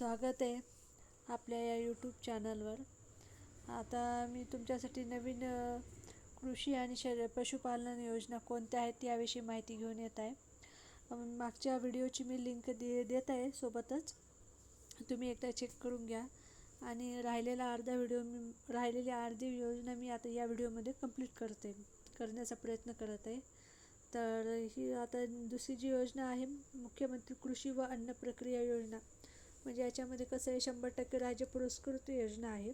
स्वागत आहे आपल्या या यूट्यूब चॅनलवर आता मी तुमच्यासाठी नवीन कृषी आणि शर पशुपालन योजना कोणत्या आहेत याविषयी माहिती घेऊन येत आहे. मागच्या व्हिडिओची मी लिंक दे देत आहे सोबतच. तुम्ही एकदा चेक करून घ्या. आणि राहिलेला अर्धा व्हिडिओ मी राहिलेली अर्धी योजना मी आता या व्हिडिओमध्ये कंप्लीट करते करण्याचा प्रयत्न करत आहे. तर ही आता दुसरी जी योजना आहे मुख्यमंत्री कृषी व अन्न प्रक्रिया योजना. म्हणजे याच्यामध्ये कसं आहे शंभर टक्के राज्य पुरस्कृत योजना आहे.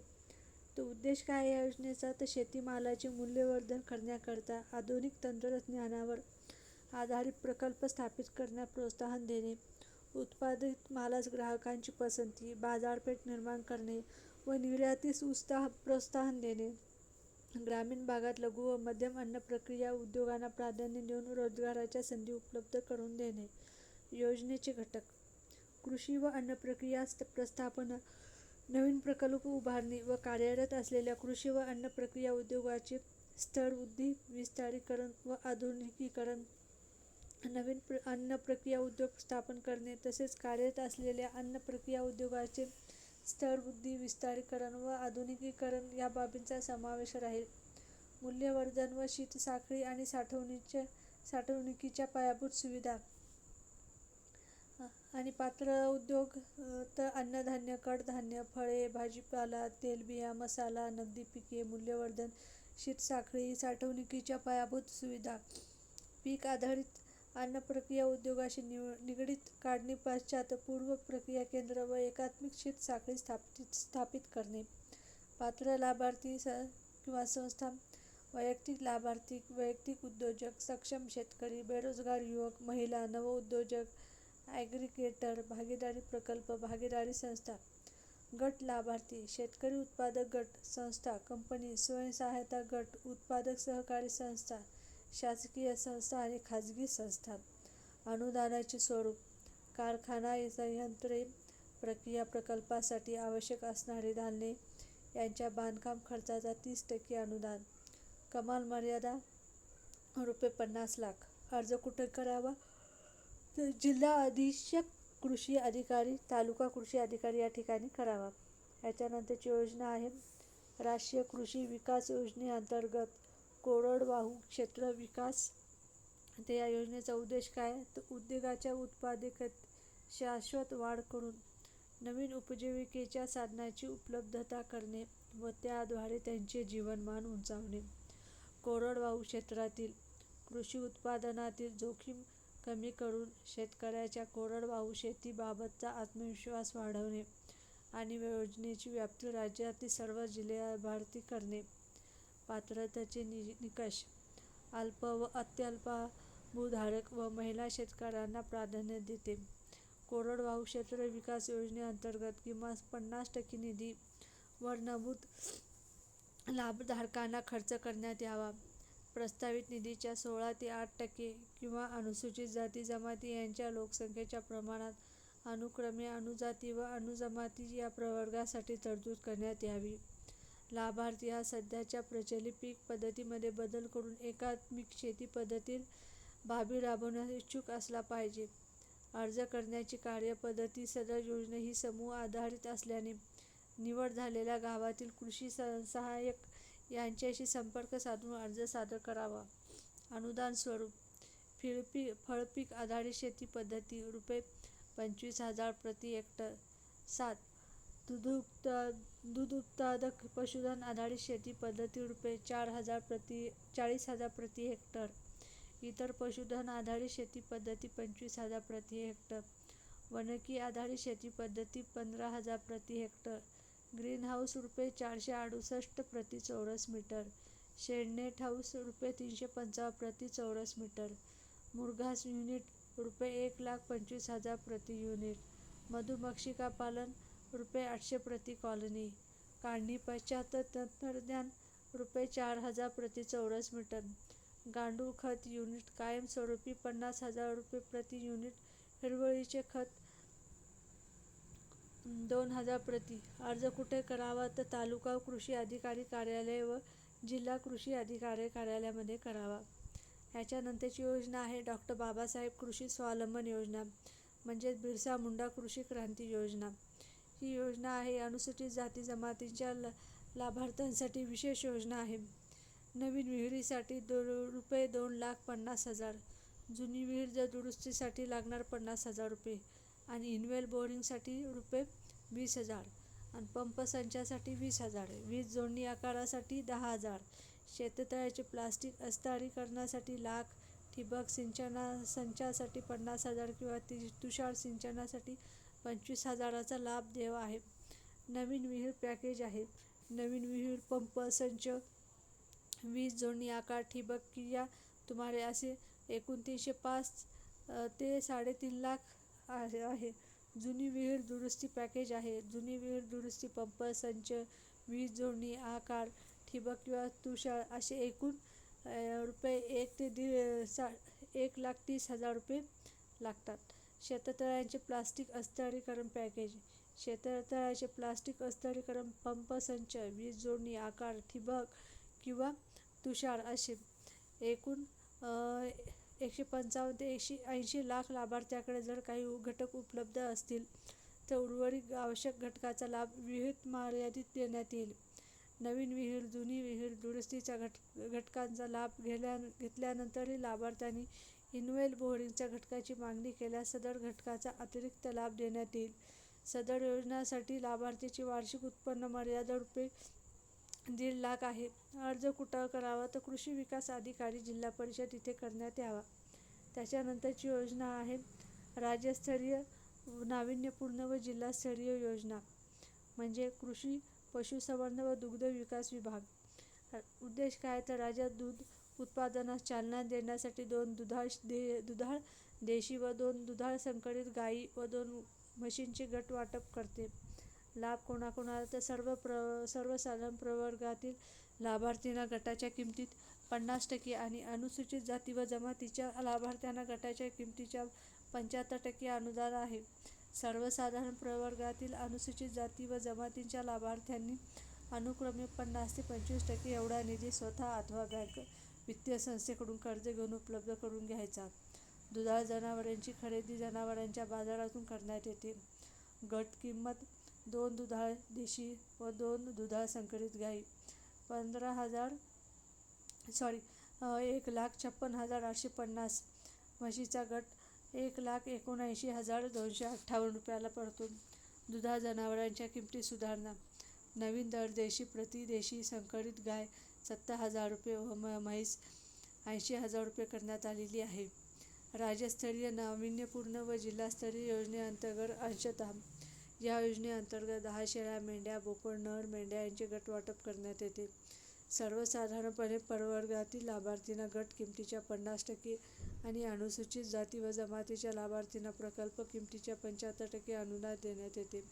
तो उद्देश काय या योजनेचा? तर शेतीमालाचे मूल्यवर्धन करण्याकरता आधुनिक तंत्रज्ञानावर आधारित प्रकल्प स्थापित करण्यास प्रोत्साहन देणे उत्पादित मालास ग्राहकांची पसंती बाजारपेठ निर्माण करणे व निर्यातीस उत्साह प्रोत्साहन देणे. ग्रामीण भागात लघु व मध्यम अन्न प्रक्रिया उद्योगांना प्राधान्य देऊन रोजगाराच्या संधी उपलब्ध करून देणे. योजनेचे घटक कृषी व अन्न प्रक्रिया प्रस्थापना नवीन प्रकल्प उभारणी व कार्यरत असलेल्या कृषी व अन्न प्रक्रिया उद्योगाचे स्थळवृद्धी विस्तारीकरण व आधुनिकीकरण नवीन प्र अन्न प्रक्रिया उद्योग स्थापन करणे तसेच कार्यरत असलेल्या अन्न प्रक्रिया उद्योगाचे स्थळवृद्धी विस्तारीकरण व आधुनिकीकरण या बाबींचा समावेश राहील. मूल्यवर्धन व शीतसाखळी आणि साठवणीच्या साठवणुकीच्या पायाभूत सुविधा आणि पात्र उद्योग तर अन्नधान्य कडधान्य फळे भाजीपाला तेलबिया मसाला नगदी पिके मूल्यवर्धन शीतसाखळी साठवणुकीच्या पायाभूत सुविधा पीक आधारित अन्न प्रक्रिया उद्योगाशी निव निगडीत काढणी पश्चात पूर्व प्रक्रिया केंद्र व एकात्मिक शीत साखळी स्थापित स्थापित करणे. पात्र लाभार्थी स किंवा संस्था वैयक्तिक लाभार्थी वैयक्तिक उद्योजक सक्षम शेतकरी बेरोजगार युवक महिला नवउद्योजक ॲग्रिगेटर भागीदारी प्रकल्प भागीदारी संस्था गट लाभार्थी शेतकरी उत्पादक गट संस्था कंपनी स्वयंसहायता गट उत्पादक सहकारी संस्था शासकीय संस्था आणि खाजगी संस्था. अनुदानाचे स्वरूप कारखाना संयंत्रे प्रक्रिया प्रकल्पासाठी आवश्यक असणारी धान्ये यांच्या बांधकाम खर्चाचा तीस टक्के अनुदान कमाल मर्यादा रुपये पन्नास लाख. अर्ज कुठे करावा? तर जिल्हा अधीक्षक कृषी अधिकारी तालुका कृषी अधिकारी या ठिकाणी करावा. याच्यानंतरची योजना आहे राष्ट्रीय कृषी विकास योजनेअंतर्गत कोरडवाहू क्षेत्र विकास. तर या योजनेचा उद्देश काय? तर उद्योगाच्या उत्पादकत शाश्वत वाढ करून नवीन उपजीविकेच्या साधनाची उपलब्धता करणे व त्याद्वारे त्यांचे जीवनमान उंचावणे. कोरडवाहू क्षेत्रातील कृषी उत्पादनातील जोखीम कमी करून शेतकऱ्याच्या कोरडवाहू शेतीबाबतचा आत्मविश्वास वाढवणे आणि योजनेची व्याप्ती राज्यातील सर्व जिल्ह्याभरती करणे. पात्रतेचे नि निकष. अल्प व अत्यल्पभूधारक व महिला शेतकऱ्यांना प्राधान्य देते. कोरडवाहू क्षेत्र विकास योजनेअंतर्गत किमान पन्नास टक्के निधी वर नमूद लाभधारकांना खर्च करण्यात यावा. प्रस्तावित निधीच्या सोळा ते आठ टक्के किंवा अनुसूचित जाती जमाती यांच्या लोकसंख्येच्या प्रमाणात अनुक्रमे अनुजाती व अनुजमाती या प्रवर्गासाठी तरतूद करण्यात यावी. लाभार्थी हा सध्याच्या प्रचलित पीक पद्धतीमध्ये बदल करून एकात्मिक शेती पद्धतीत बाबी राबवण्यास इच्छुक असला पाहिजे. अर्ज करण्याची कार्यपद्धती सदर योजना ही समूह आधारित असल्याने निवड झालेल्या गावातील कृषी स सहाय्यक यांच्याशी संपर्क साधून अर्ज सादर करावा. अनुदान स्वरूप फिळपी फळपीक आधारित शेती पद्धती रुपये पंचवीस हजार प्रति हेक्टर. सात दूध दूध उत्पादक पशुधन आधारित शेती पद्धती रुपये चार हजार प्रति चाळीस हजार प्रति हेक्टर. इतर पशुधन आधारित शेती पद्धती पंचवीस हजार प्रति हेक्टर. वनकी आधारित शेती पद्धती पंधरा हजार प्रति हेक्टर. ग्रीन हाऊस रुपये चारशे अडुसष्ट प्रति चौरस मीटर. शेडनेट हाऊस रुपये तीनशे पंचावन्न प्रति चौरस मीटर. मुरघास युनिट रुपये एक लाख पंचवीस हजार प्रति युनिट. मधुमक्षिका पालन रुपये आठशे प्रति कॉलनी. काढणी पश्चात तंत्रज्ञान रुपये चार हजार प्रति चौरस मीटर. गांडूळ खत युनिट कायमस्वरूपी पन्नास हजार रुपये प्रति युनिट. हिरवळीचे खत दोन हजार प्रति. अर्ज कुठे करावा? तर तालुका कृषी अधिकारी कार्यालय व जिल्हा कृषी अधिकारी कार्यालयामध्ये करावा. ह्याच्यानंतरची योजना आहे डॉक्टर बाबासाहेब कृषी स्वावलंबन योजना म्हणजेच बिरसा मुंडा कृषी क्रांती योजना. ही योजना आहे अनुसूचित जाती जमातींच्या ल लाभार्थ्यांसाठी विशेष योजना आहे. नवीन विहिरीसाठी दो रुपये दोन लाख पन्नास हजार. जुनी विहीर जर दुरुस्तीसाठी लागणार पन्नास हजार रुपये. आणि इनवेल बोरिंगसाठी रुपये वीस हजार आणि पंप संचासाठी वीस हजार. वीज जोडणी आकारासाठी दहा हजार. शेततळ्याचे प्लास्टिक अस्तारीकरणासाठी लाख ठिबक सिंचना संचासाठी पन्नास हजार किंवा ति तुषार सिंचनासाठी पंचवीस हजाराचा लाभ देवा आहे. नवीन विहीर पॅकेज आहे. नवीन विहीर पंप संच वीज जोडणी आकार ठिबक क्रिया तुम्हाला असे एकूण तीनशे पाच ते साडेतीन लाख आहे आहे. जुनी विहीर दुरुस्ती पॅकेज आहे. जुनी विहीर दुरुस्ती पंप संच वीज जोडणी आकार ठिबक किंवा तुषार असे एकूण रुपये एक ते दीड सा एक लाख तीस हजार रुपये लागतात. शेततळ्यांचे प्लास्टिक अस्तरीकरण पॅकेज शेततळ्याचे प्लास्टिक अस्तरीकरण पंप संच वीज जोडणी आकार ठिबक किंवा तुषार असे एकूण एकशे पंचावन्न ते एकशे ऐंशी लाख लाभार्थ्याकडे जर काही घटक उपलब्ध असतील तर उर्वरित आवश्यक घटकाचा लाभ विहित मर्यादित देण्यात येईल. नवीन विहीर जुनी विहीर दुरुस्तीच्या घट घटकांचा लाभ घेल्या घेतल्यानंतरही लाभार्थ्यांनी इनवेल बोरिंगच्या घटकाची मागणी केल्यास सदर घटकाचा अतिरिक्त लाभ देण्यात येईल. सदर योजनासाठी लाभार्थीची वार्षिक उत्पन्न मर्यादा रुपये दीड लाख आहे. अर्ज कुठं करावा? तर कृषी विकास अधिकारी जिल्हा परिषद इथे करण्यात यावा. त्याच्यानंतरची योजना आहे राज्यस्तरीय नाविन्यपूर्ण व जिल्हास्तरीय योजना. म्हणजे कृषी पशुसंवर्धन व दुग्ध विकास विभाग. उद्देश काय? तर राज्यात दूध उत्पादनास चालना देण्यासाठी दोन दुधाळ दे दुधाळ देशी व दोन दुधाळ संकरित गायी व दोन म्हशींचे गट वाटप करते. लाभ कोणाकोणाला तर सर्व प्र सर्वसाधारण प्रवर्गातील लाभार्थींना गटाच्या किमतीत पन्नास टक्के आणि अनुसूचित जाती व जमातीच्या लाभार्थ्यांना गटाच्या किमतीच्या पंच्याहत्तर टक्के अनुदान आहे. सर्वसाधारण प्रवर्गातील अनुसूचित जाती व जमातींच्या लाभार्थ्यांनी अनुक्रमे पन्नास ते पंचवीस टक्के एवढा निधी स्वतः अथवा बँक वित्तीय संस्थेकडून कर्ज घेऊन उपलब्ध करून घ्यायचा. दुधाळ जनावरांची खरेदी जनावरांच्या बाजारातून करण्यात येते. गट किंमत दोन दुधाळ देशी व दोन दुधाळ संकरित गाई. पंधरा हजार सॉरी एक लाख छप्पन हजार आठशे पन्नास म्हशीचा गट एक लाख एकोणऐंशी हजार दोनशे अठ्ठावन्न रुपयाला पडतो. दुधाळ जनावरांच्या किमती सुधारणा. नवीन दर देशी प्रति देशी संकरित गाय सत्तर हजार रुपये व म म्हैस ऐंशी हजार रुपये करण्यात आलेली आहे. राज्यस्तरीय नाविन्यपूर्ण व जिल्हास्तरीय योजनेअंतर्गत अंशतः या योजनेअंतर्गत दहा शेळ्या मेंढ्या बोकड नर मेंढ्या यांचे गट वाटप करण्यात येते. सर्वसाधारणपणे प्रवर्गातील लाभार्थींना गट किमतीच्या पन्नास टक्के आणि अनुसूचित जाती व जमातीच्या लाभार्थींना प्रकल्प किमतीच्या पंच्याहत्तर टक्के अनुदान देण्यात येते.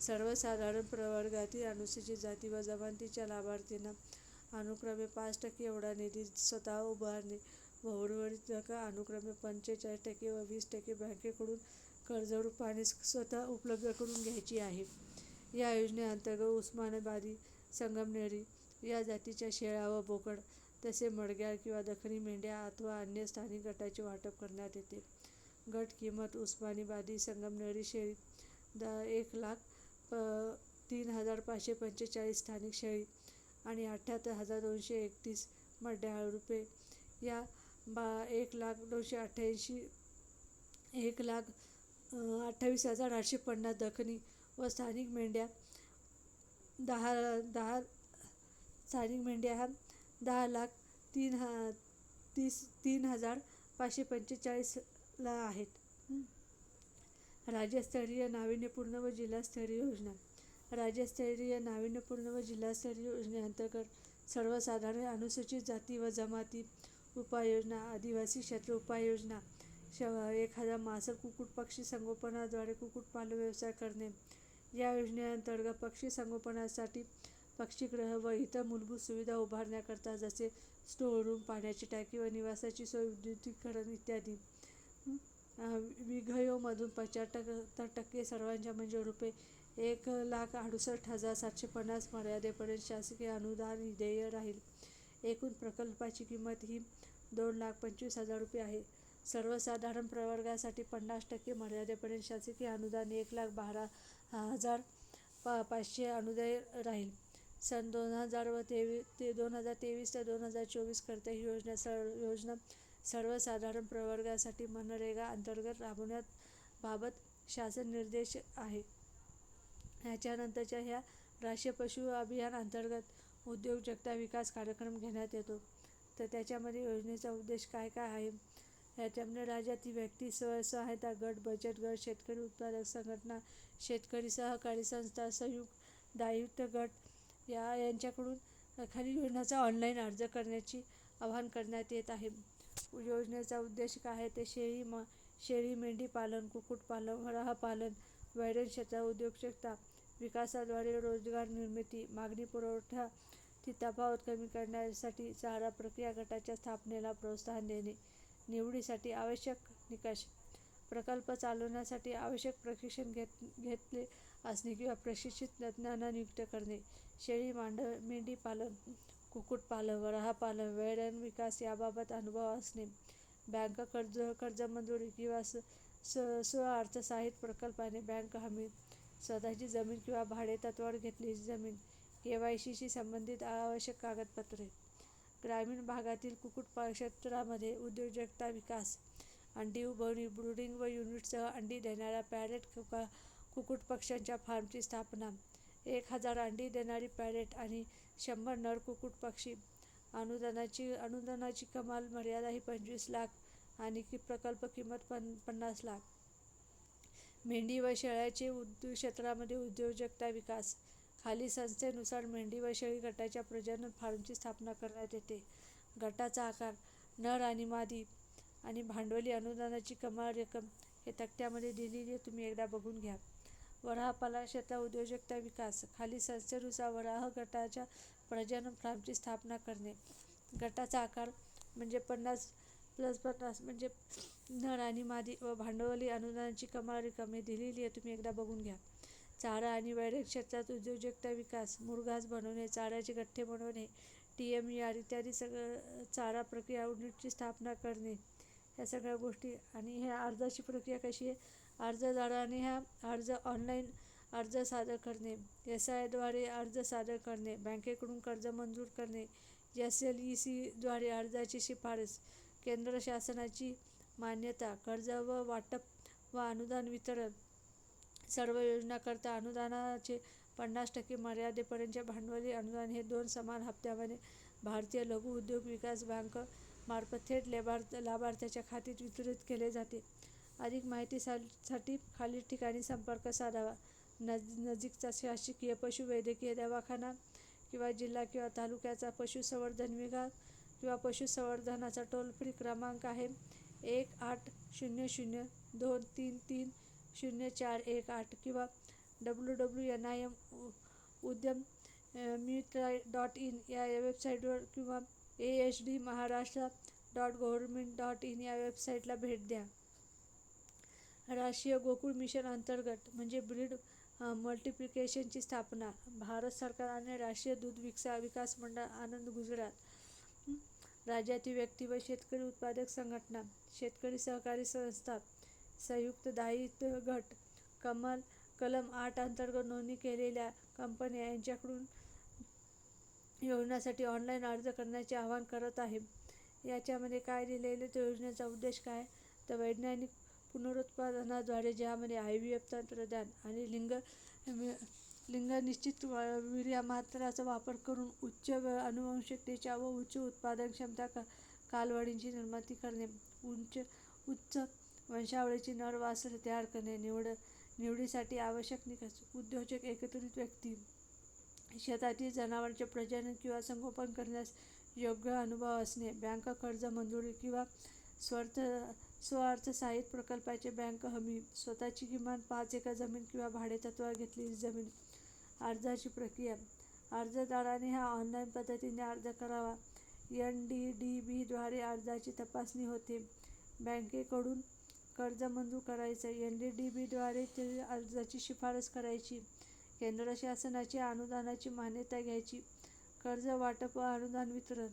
सर्वसाधारण प्रवर्गातील अनुसूचित जाती व जमातीच्या लाभार्थींना अनुक्रमे पाच टक्के एवढा निधी स्वतः उभारणे व उर्वरित रक्कम अनुक्रमे पंचेचाळीस टक्के व वीस टक्के बँकेकडून कर्जरूपाने स्वतः उपलब्ध करून घ्यायची आहे. या योजनेअंतर्गत उस्मानाबादी संगमनेरी या जातीच्या शेळ्या व बोकड तसे मडग्याळ किंवा दखनी मेंढ्या अथवा अन्य स्थानिक गटाचे वाटप करण्यात येते. गट किंमत उस्मानाबादी संगमनेरी शेळी द एक लाख प तीन हजार पाचशे पंचेचाळीस स्थानिक शेळी आणि अठ्ठ्याहत्तर हजार दोनशे एकतीस मड्याळ रुपये. या बा एक लाख दोनशे अठ्ठ्याऐंशी एक लाख अठ्ठावीस हजार आठशे पन्नास दखनी व स्थानिक मेंढ्या दहा दहा स्थानिक मेंढ्या ह्या दहा लाख तीन हा तीस तीन हजार पाचशे पंचेचाळीसला आहेत. राज्यस्तरीय नाविन्यपूर्ण व जिल्हास्तरीय योजना. राज्यस्तरीय नाविन्यपूर्ण व जिल्हास्तरीय योजनेअंतर्गत सर्वसाधारण अनुसूचित जाती व जमाती उपाययोजना आदिवासी क्षेत्र उपाययोजना श एखादा मासर कुक्कुट पक्षी संगोपनाद्वारे कुक्कुटपालन व्यवसाय करणे. या योजनेअंतर्गत पक्षी संगोपनासाठी पक्षीगृह व इतर मूलभूत सुविधा उभारण्याकरता जसे स्टोअरूम पाण्याची टाकी व निवासाची सोय विद्युतीकरण इत्यादी. विघयोमधून पंच्याहत्तर टक्के सर्वांच्या म्हणजे रुपये एक लाख अडुसष्ट हजार सातशे पन्नास मर्यादेपर्यंत शासकीय अनुदान देय राहील. एकूण प्रकल्पाची किंमत ही दोन लाख पंचवीस हजार रुपये आहे. सर्वसाधारण प्रवर्गासाठी पन्नास टक्के मर्यादेपर्यंत शासकीय अनुदान एक लाख बारा हजार पा पाचशे अनुदाय राहील. सन दोन हजार व तेवी ते दोन हजार तेवीस ते दोन हजार चोवीसकरता ही योजना सर योजना सर्वसाधारण प्रवर्गासाठी मनरेगा अंतर्गत राबवण्यात बाबत शासन निर्देश आहे. ह्याच्यानंतरच्या ह्या राष्ट्रीय पशु अभियान अंतर्गत उद्योजकता विकास कार्यक्रम घेण्यात येतो. तर त्याच्यामध्ये योजनेचा उद्देश काय काय आहे? याच्यामुळे राज्यातील व्यक्ती स्वसहायता गट बचत गट शेतकरी उत्पादक संघटना शेतकरी सहकारी संस्था संयुक्त दायुक्त गट या यांच्याकडून खालील योजनाचा ऑनलाईन अर्ज करण्याची आवाहन करण्यात येत आहे. योजनेचा उद्देश काय आहे? ते शेळी म शेळी मेंढी पालन कुक्कुटपालन वराह पालन वैरण क्षेत्र उद्योजकता विकासाद्वारे रोजगार निर्मिती मागणी पुरवठा ती तफावत कमी करण्यासाठी चारा प्रक्रिया गटाच्या स्थापनेला प्रोत्साहन देणे. निवडीसाठी आवश्यक निकष प्रकल्प चालवण्यासाठी आवश्यक प्रशिक्षण घेत घेतले असणे किंवा प्रशिक्षित तज्ज्ञांना नियुक्त करणे. शेळी मांड मेंढी पालन कुक्कुटपालन वराहपालन वैरण विकास याबाबत अनुभव असणे. बँक कर्ज कर्ज मंजुरी किंवा स स स्वअर्थसहाय्यित प्रकल्पाने बँक हमी स्वतःची जमीन किंवा भाडे तत्वावर घेतलेली जमीन के वाय सीशी संबंधित आवश्यक कागदपत्रे. ग्रामीण भागातील कुक्कुट क्षेत्रामध्ये उद्योजकता विकास अंडी उबवणी ब्रुडिंग व युनिटसह अंडी देणाऱ्या पॅरेट कुका कुक्कुटपक्ष्यांच्या फार्मची स्थापना एक हजार अंडी देणारी पॅरेट आणि शंभर नर कुक्कुटपक्षी अनुदानाची अनुदानाची कमाल मर्यादा ही पंचवीस लाख आणि की प्रकल्प किंमत पन पन्नास लाख. मेंढी व शेळ्याचे उद्योग क्षेत्रामध्ये उद्योजकता विकास खाली संस्थेनुसार मेंढी व शेळी गटाच्या प्रजनन फार्मची स्थापना करण्यात येते. गटाचा आकार नर आणि मादी आणि भांडवली अनुदानाची कमाल रक्कम हे तक्त्यामध्ये दिलेली आहे. तुम्ही एकदा बघून घ्या. वराहपाला क्षेत्र उद्योजकता विकास. खाली संस्थेनुसार वराह गटाच्या प्रजनन फार्मची स्थापना करणे. गटाचा आकार म्हणजे पन्नास प्लस पन्नास म्हणजे नर आणि मादी व भांडवली अनुदानाची कमाल रक्कम हे दिलेली आहे. तुम्ही एकदा बघून घ्या. चारा आणि वैरण क्षेत्रात उद्योजकता विकास मुरघास बनवणे चाऱ्याचे गठ्ठे बनवणे टी एम ई आर इत्यादी सगळं चारा प्रक्रिया युनिटची स्थापना करणे ह्या सगळ्या गोष्टी. आणि ह्या अर्जाची प्रक्रिया कशी आहे? अर्जदाराने ह्या अर्ज ऑनलाईन अर्ज सादर करणे एस आयद्वारे अर्ज सादर करणे बँकेकडून कर्ज मंजूर करणे एस एल ई सीद्वारे अर्जाची शिफारस केंद्र शासनाची मान्यता कर्ज व वाटप व अनुदान वितरण सर्व योजनाकरता अनुदानाचे पन्नास टक्के मर्यादेपर्यंतचे भांडवली अनुदान हे दोन समान हप्त्यामध्ये भारतीय लघु उद्योग विकास बँक मार्फत थेट लाभार्थ लाभार्थ्याच्या खात्यात वितरित केले जाते. अधिक माहितीसाठी खालील ठिकाणी संपर्क साधावा. नज नजीकचा शासकीय पशुवैद्यकीय दवाखाना किंवा जिल्हा किंवा तालुक्याचा पशुसंवर्धन विभाग किंवा पशुसंवर्धनाचा टोल फ्री क्रमांक आहे एक आठ शून्य शून्य दोन तीन तीन शून्य चार एक आठ किंवा W W N I M Udyam Mitra dot in या वेबसाईटवर किंवा A H D Maharashtra dot government dot in या वेबसाईटला भेट द्या. राष्ट्रीय गोकुळ मिशन अंतर्गत म्हणजे ब्रीड मल्टिप्लिकेशनची स्थापना भारत सरकार आणि राष्ट्रीय दूध विकसा विकास मंडळ आनंद गुजरात राज्यातील व्यक्ती व शेतकरी उत्पादक संघटना शेतकरी सहकारी संस्था संयुक्त दायित्व गट कमल कलम आठ अंतर्गत नोंदणी केलेल्या कंपन्या यांच्याकडून योजनासाठी ऑनलाईन अर्ज करण्याचे आवाहन करत आहे. याच्यामध्ये काय लिहिलेलं तर योजनेचा उद्देश काय? तर वैज्ञानिक पुनरुत्पादनाद्वारे ज्यामध्ये आय व्ही एफ तंत्रज्ञान आणि लिंग लिंग निश्चित वीर्यमात्राचा वापर करून उच्च अनुवंशिकतेच्या व उच्च उत्पादन क्षमता का कालवडींची निर्मिती करणे उंच उच्च वंशावळीची नर वासर तयार करणे निवड निवडीसाठी आवश्यक निकष उद्योजक एकत्रित व्यक्ती शेतातील जनावरांचे प्रजनन किंवा संगोपन करण्यास योग्य अनुभव असणे बँक कर्ज मंजुरी किंवा स्वर्थ साहित्य प्रकल्पाचे बँक हमी स्वतःची किमान पाच एकर जमीन किंवा भाडेतत्त्वावर घेतलेली जमीन अर्जाची प्रक्रिया अर्जदाराने हा ऑनलाईन पद्धतीने अर्ज करावा एन डी डी बीद्वारे अर्जाची तपासणी होते बँकेकडून कर्ज मंजूर करायचं एन डी डी बीद्वारे ते अर्जाची शिफारस करायची केंद्र शासनाची अनुदानाची मान्यता घ्यायची कर्ज वाटप व अनुदान वितरण.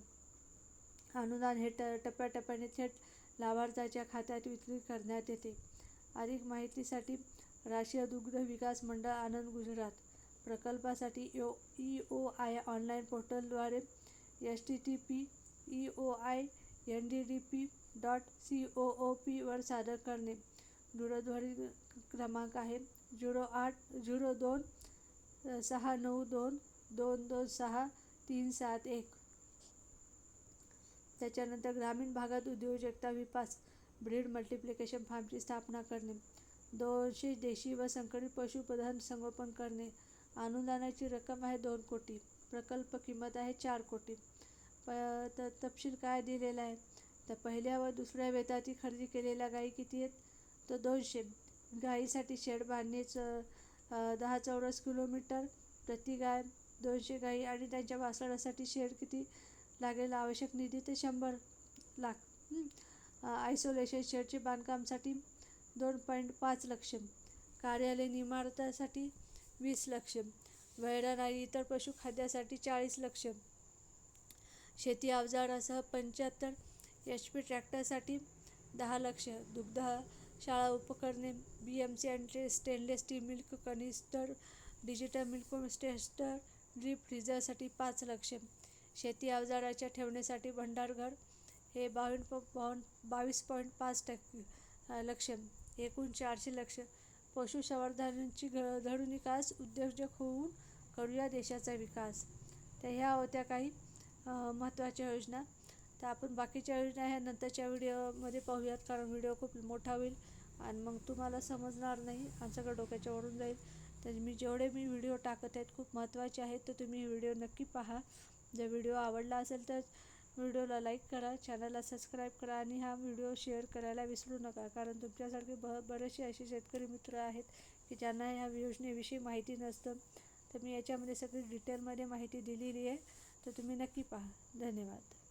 अनुदान हे ट टप्प्याटप्प्याने थेट लाभार्थ्याच्या खात्यात वितरित करण्यात येते. अधिक माहितीसाठी राष्ट्रीय दुग्ध विकास मंडळ आनंद गुजरात. प्रकल्पासाठी यो ई ओ आय ऑनलाईन पोर्टलद्वारे S T T P E O I N D D P dot C O O पीवर सादर करणे. दूरध्वनी क्रमांक आहे झिरो आठ झिरो दोन सहा नऊ दोन दोन दोन सहा तीन सात एक. त्याच्यानंतर ग्रामीण भागात उद्योजकता विकास ब्रीड मल्टिप्लिकेशन फार्मची स्थापना करणे. दोनशे देशी व संकरित पशुप्रधान संगोपन करणे. अनुदानाची रक्कम आहे दोन कोटी. प्रकल्प किंमत आहे चार कोटी. प तपशील काय दिलेला आहे? तर पहिल्या व दुसऱ्या वेताची खरेदी केलेल्या गायी किती आहेत? तर दोनशे. गायीसाठी शेड बांधणीचं दहा चौरस किलोमीटर. प्रति गाय दोनशे गायी आणि त्यांच्या वासरासाठी शेड किती लागेल? आवश्यक निधी ते शंभर लाख. आयसोलेशन शेडचे बांधकामासाठी दोन पॉईंट पाच लक्ष. कार्यालयीन इमारतासाठी वीस लक्ष. वैरण आणि इतर पशुखाद्यासाठी चाळीस लक्ष. शेती अवजारासह पंच्याहत्तर एच पी ट्रॅक्टरसाठी दहा लक्ष दुग्ध शाळा उपकरणे B M C and stainless steel milk canister digital milk tester deep फ्रीजरसाठी पाच लक्ष. शेती अवजाराच्या ठेवण्यासाठी भंडारघर हे बावीन पॉ बावीस पॉईंट पाच टक्के लक्ष. एकूण चारशे लक्ष. पशुसंवर्धनाची घ धडू विकास उद्योजक होऊन करूया देशाचा विकास. तर ह्या होत्या काही महत्त्वाच्या योजना. तर आपण बाकीच्या योजना ह्या नंतरच्या व्हिडिओमध्ये पाहूयात कारण व्हिडिओ खूप मोठा होईल आणि मग तुम्हाला समजणार नाही आणि सगळं डोक्याच्या वरून जाईल. तर मी जेवढे मी व्हिडिओ टाकत आहेत खूप महत्त्वाचे आहेत तर तुम्ही व्हिडिओ नक्की पहा. जर व्हिडिओ आवडला असेल तर व्हिडिओला लाईक करा चॅनलला सबस्क्राईब करा आणि हा व्हिडिओ शेअर करायला विसरू नका कारण तुमच्यासारखे ब बरेचसे असे शेतकरी मित्र आहेत की ज्यांना ह्या योजनेविषयी माहिती नसतं. तर मी याच्यामध्ये सगळी डिटेलमध्ये माहिती दिलेली आहे तर तुम्ही नक्की पहा. धन्यवाद.